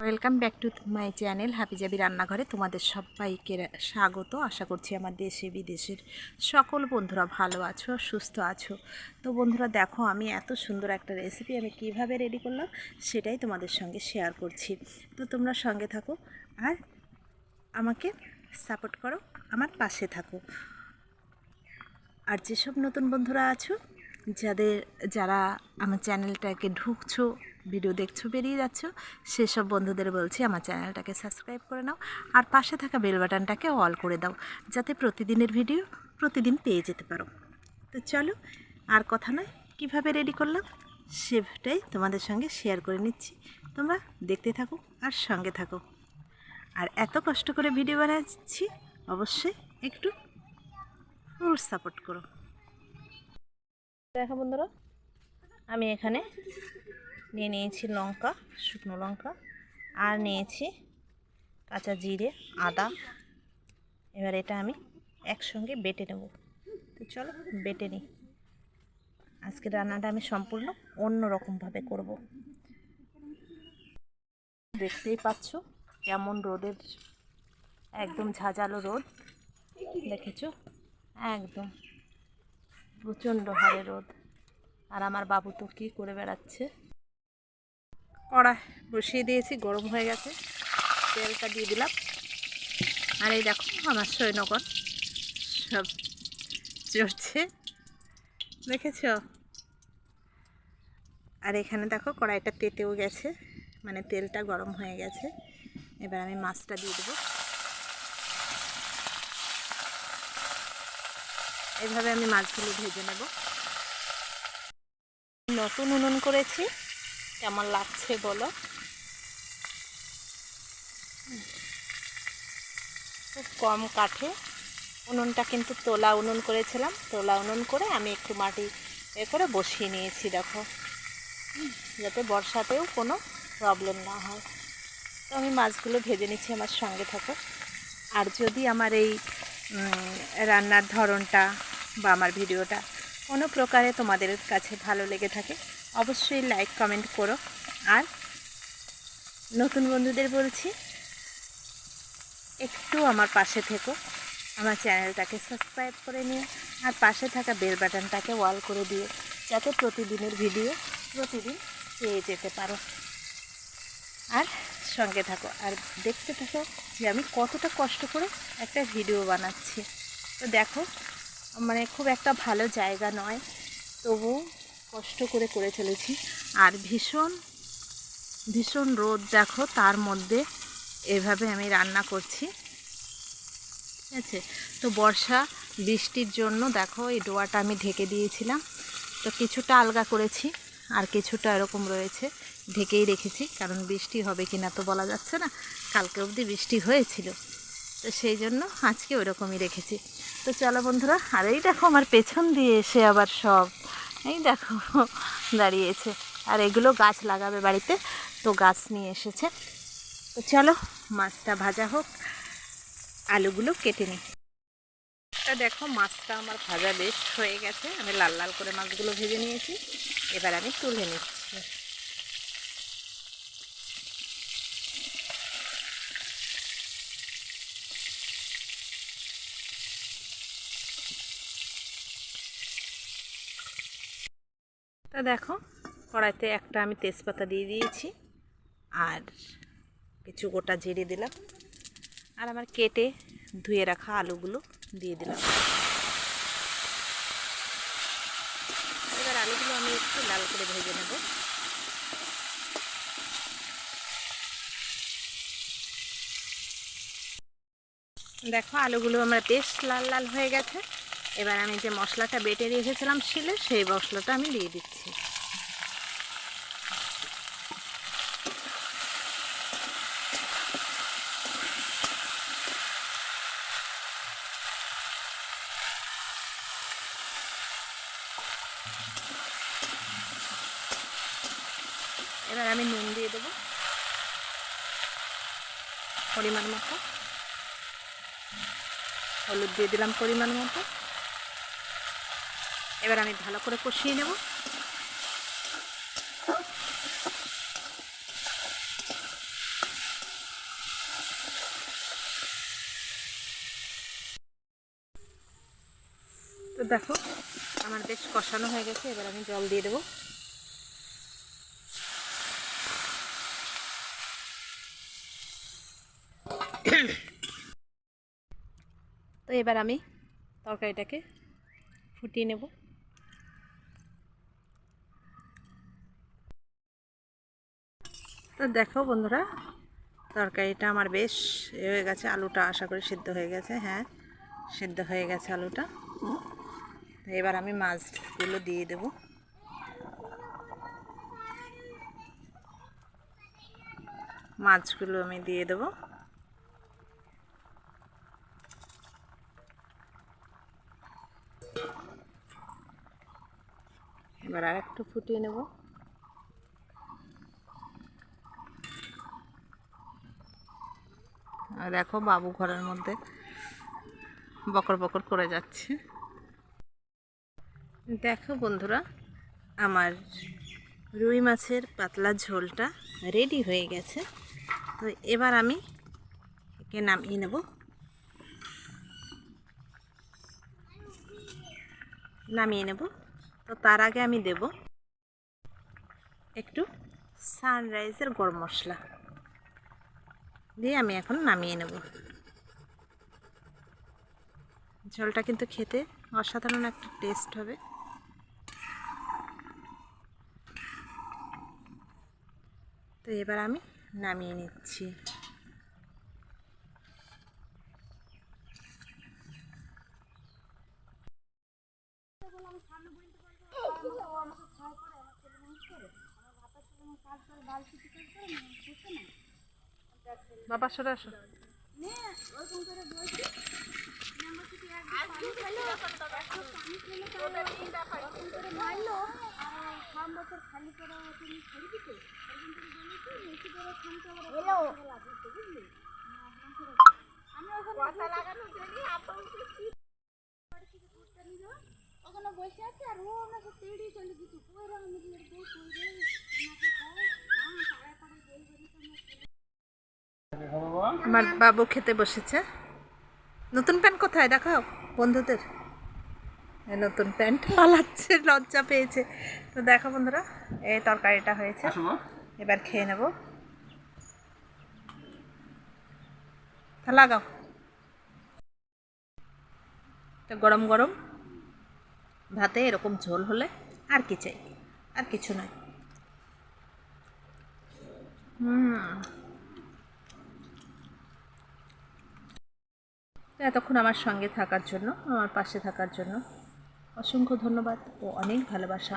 Welcome back to my channel হাবিজাবি রান্নাঘরে তোমাদের সবাইকে স্বাগত। আশা করছি আমার দেশে বিদেশের সকল বন্ধুরা ভালো আছো, সুস্থ আছো। তো বন্ধুরা, দেখো, আমি এত সুন্দর একটা রেসিপি আমি কীভাবে রেডি করলাম সেটাই তোমাদের সঙ্গে শেয়ার করছি। তো তোমরা সঙ্গে থাকো আর আমাকে সাপোর্ট করো, আমার পাশে থাকো। আর যেসব নতুন বন্ধুরা আছো, যাদের, যারা আমার চ্যানেলটাকে ঢুকছো ভিডিও দেখছ, বেরিয়ে যাচ্ছ, সেসব বন্ধুদের বলছি আমার চ্যানেলটাকে সাবস্ক্রাইব করে নাও আর পাশে থাকা বেল বাটনটাকে অল করে দাও, যাতে প্রতিদিনের ভিডিও প্রতিদিন পেয়ে যেতে পারো। তো চলো, আর কথা নয়, কীভাবে রেডি করলাম, সেটাই তোমাদের সঙ্গে শেয়ার করে নিচ্ছি। তোমরা দেখতে থাকো আর সঙ্গে থাকো। আর এত কষ্ট করে ভিডিও বানাচ্ছি, অবশ্যই একটু ফুল সাপোর্ট করো। দেখো বন্ধুরা, আমি এখানে নিয়ে নিয়েছি লঙ্কা, শুকনো লঙ্কা, আর নিয়েছি কাঁচা জিরে, আদা। এবার এটা আমি একসঙ্গে বেটে নেব। তো চলো, বেটে নিই। আজকে রান্নাটা আমি সম্পূর্ণ অন্য রকমভাবে করব। দেখতেই পাচ্ছ কেমন রোদের, একদম ঝাঁঝালো রোদ। দেখেছ? একদম। প্রচণ্ড হারে রোদ। আর আমার বাবু তো কী করে বেড়াচ্ছে? কড়াই বসিয়ে দিয়েছি, গরম হয়ে গেছে। তেলটা দিয়ে দিলাম। আর এই দেখো, আমার সৈনগর সব চড়ছে। দেখেছ? আর এখানে দেখো, কড়াইটা তেতেও গেছে মানে তেলটা গরম হয়ে গেছে। এবার আমি মাছটা দিয়ে দেবো। এভাবে আমি মাছগুলো ভেজে নেব। নতুন উনুন করেছি। কেমন লাগছে বলো? খুব কম কাঠে। উনুনটা কিন্তু তোলা উনুন করেছিলাম। তোলা উনুন করে আমি একটু মাটি এ করে বসিয়ে নিয়েছি, দেখো। যাতে বর্ষাতেও কোনো প্রবলেম না হয়। তো আমি মাছগুলো ভেজে নিচ্ছি আমার সঙ্গে থাকো। আর যদি আমার এই রান্নার ধরনটা বা আমার ভিডিওটা কোনো প্রকারে তোমাদের কাছে ভালো লেগে থাকে অবশ্যই লাইক কমেন্ট করো। আর নতুন বন্ধুদের বলছি, একটু আমার পাশে থেকো। আমার চ্যানেলটাকে সাবস্ক্রাইব করে নিও। আর পাশে থাকা বেল বাটনটাকে ওয়াল করে দিও। যাতে প্রতিদিনের ভিডিও প্রতিদিন পেয়ে যেতে পারো। আর সঙ্গে থাকো। আর দেখতে থাকো যে আমি কতটা কষ্ট করে একটা ভিডিও বানাচ্ছি। তো দেখো মানে খুব একটা ভালো জায়গা নয়। তবু কষ্ট করে করে চলেছি। আর ভীষণ ভীষণ রোদ দেখো, তার মধ্যে এভাবে আমি রান্না করছি। ঠিক আছে? তো বর্ষা, বৃষ্টির জন্য দেখো, এই ডোয়াটা আমি ঢেকে দিয়েছিলাম। তো কিছুটা আলগা করেছি, আর কিছুটা এরকম রয়েছে, ঢেকেই রেখেছি। কারণ বৃষ্টি হবে কি না তো বলা যাচ্ছে না। কালকে অবধি বৃষ্টি হয়েছিল। তো সেই জন্য আজকে ওরকমই রেখেছি। তো চলো বন্ধুরা, আর এই দেখো আমার পেছন দিয়ে এসে আবার সব এই দেখো, দাঁড়িয়েছে। আর এগুলো গাছ লাগাবে বাড়িতে, তো গাছ নিয়ে এসেছে। তো চলো, মাছটা ভাজা হোক, আলুগুলো কেটে নিই। দেখো, মাছটা আমার ভাজা বেশ হয়ে গেছে। আমি লাল লাল করে মাছগুলো ভেজে নিয়েছি। এবার আমি তুলে নিচ্ছি। তা দেখো, কড়াইতে একটা আমি তেজপাতা দিয়ে দিয়েছি, আর কিছু গোটা জিরে দিলাম, আর আমার কেটে ধুয়ে রাখা আলুগুলো দিয়ে দিলাম। এবার আলুগুলো আমি একটু লাল করে ভেজে নেব। দেখো, আলুগুলো আমার বেশ লাল লাল হয়ে গেছে। এবার আমি যে মশলাটা বেটে রেখেছিলাম শিলে, সেই মশলাটা আমি দিয়ে দিচ্ছি। এবার আমি নুন দিয়ে দেবো। পরিমাণ মতো। হলুদ দিয়ে দিলাম পরিমাণ মতো। এবার আমি ভালো করে কষিয়ে নেব। তো দেখো, আমার বেশ কষানো হয়ে গেছে, এবার আমি জল দিয়ে দেবো। তো এবার আমি তরকারিটাকে ফুটিয়ে নেব। তো দেখো বন্ধুরা, তরকারিটা আমার বেশ এ হয়ে গেছে, আলুটা আশা করি সিদ্ধ হয়ে গেছে হ্যাঁ সিদ্ধ হয়ে গেছে আলুটা। এবার আমি মাছগুলো দিয়ে দেব। মাছগুলো আমি দিয়ে দেবো। এবার আর একটু ফুটিয়ে নেব। আর দেখো বাবু ঘরের মধ্যে বকর বকর করে যাচ্ছে। দেখো বন্ধুরা, আমার রুই মাছের পাতলা ঝোলটা রেডি হয়ে গেছে। তো এবার আমি একে নামিয়ে নেব। নামিয়ে নেব। তো তার আগে আমি দেব একটু সানরাইজের গরম মশলা। দিয়ে আমি এখন নামিয়ে নেব ঝোলটা কিন্তু খেতে অসাধারণ একটা টেস্ট হবে তো এবার আমি নামিয়ে নিচ্ছি বাবা সরে আসো। ওখানে বসে আছে আর ও আমাকে তেড়িয়ে চলে গেছে। কই রে আমি বলে কই কই রে আমাকে কই হ্যাঁ সাড়ে পাড়ে গেল বলি তো আমার বাবু খেতে বসেছে। নতুন প্যান্ট কোথায় দেখাও বন্ধুদের? নতুন প্যান্ট পালাচ্ছে লজ্জা পেয়েছে। তো দেখো বন্ধুরা এই তরকারিটা হয়েছে। এবার খেয়ে নেব। লাগাও। তো গরম গরম। ভাতে এরকম ঝোল হলে আর কি চাই আর কিছু নয়। হুম। এতক্ষণ আমার সঙ্গে থাকার জন্য আমার পাশে থাকার জন্য অসংখ্য ধন্যবাদ ও অনেক ভালোবাসা।